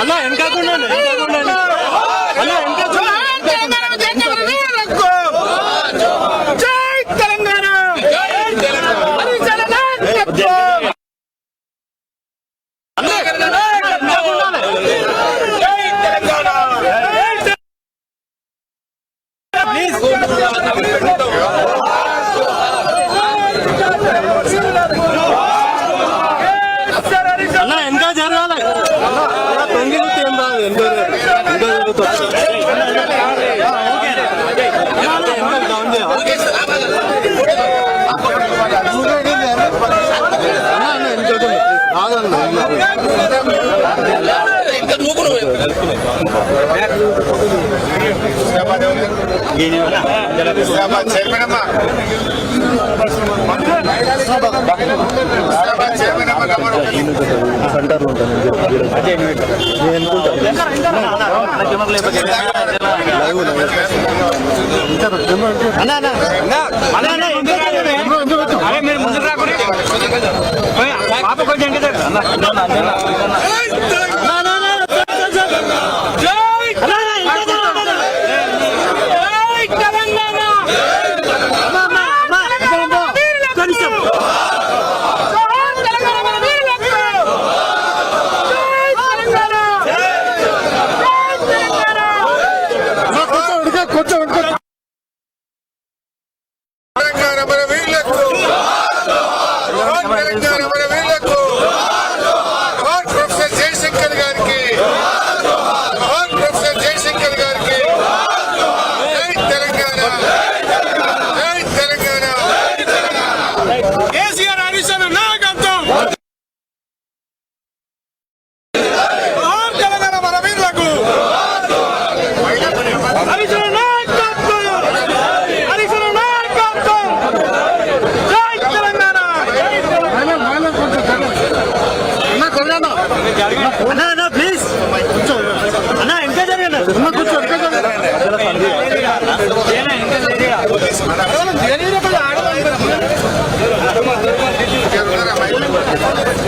అన్నా వెనకాకుండా వెనకాకుండా தொங்கிலித்து என்றால் எந்த చైర్మన్ అమ్మా సెంటర్లో ఉంటాను నేను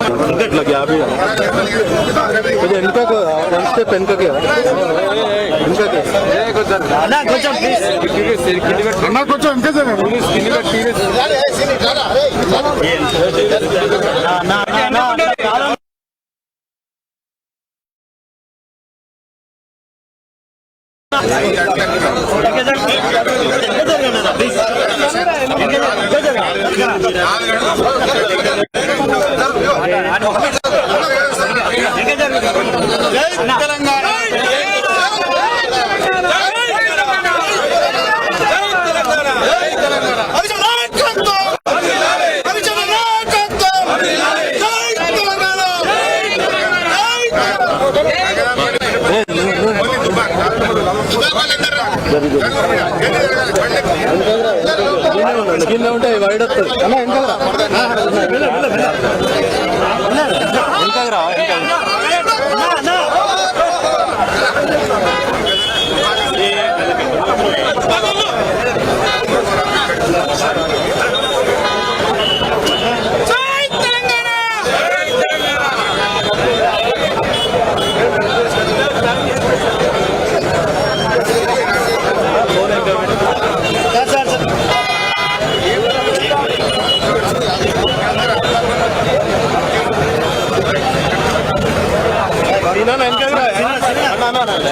टिकट लग गया अभी। मुझे इनका पेन से पेन का क्या? इनका क्या? ना कुछ ना कुछ इनके से पुलिस की टिकट टीवी ना ना ना తెలంగాణ. కింద ఉంటాయి వైడ్ వస్తుంది వెనకరా వెనకరా நான் கேட்கிறேன்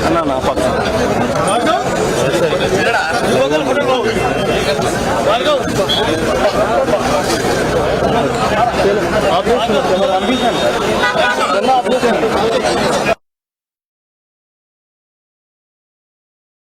하나는아 파.